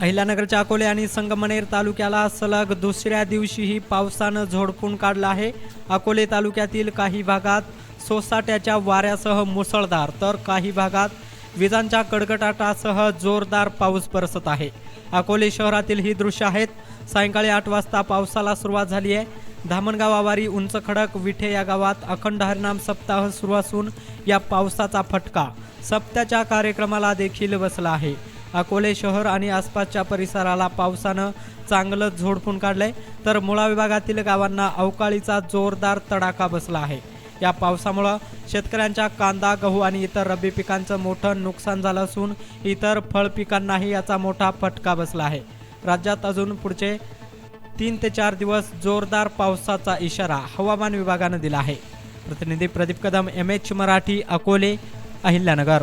अहिल्यानगरच्या अकोले आणि संगमनेर तालुक्याला सलग दुसऱ्या दिवशीही पावसानं झोडपून काढलं आहे. अकोले तालुक्यातील काही भागात सोसाट्याच्या वाऱ्यासह मुसळधार तर काही भागात विजांच्या कडकडाटासह जोरदार पाऊस बरसत आहे. अकोले शहरातील ही दृश्य आहेत. सायंकाळी आठ वाजता पावसाला सुरुवात झाली आहे. धामणगाव आवारी उंच खडक विठे या गावात अखंड हरिनाम सप्ताह सुरू असून या पावसाचा फटका सप्त्याच्या कार्यक्रमाला देखील बसला आहे. अकोले शहर आणि आसपासच्या परिसराला पावसानं चांगलं झोडपून काढलंय. तर मुळा विभागातील गावांना अवकाळीचा जोरदार तडाखा बसला आहे. या पावसामुळं शेतकऱ्यांच्या कांदा गहू आणि इतर रब्बी पिकांचं मोठं नुकसान झालं असून इतर फळ पिकांनाही याचा मोठा फटका बसला आहे. राज्यात अजून पुढचे तीन ते चार दिवस जोरदार पावसाचा इशारा हवामान विभागानं दिला आहे. प्रतिनिधी प्रदीप कदम एम एच मराठी अकोले अहिल्यानगर.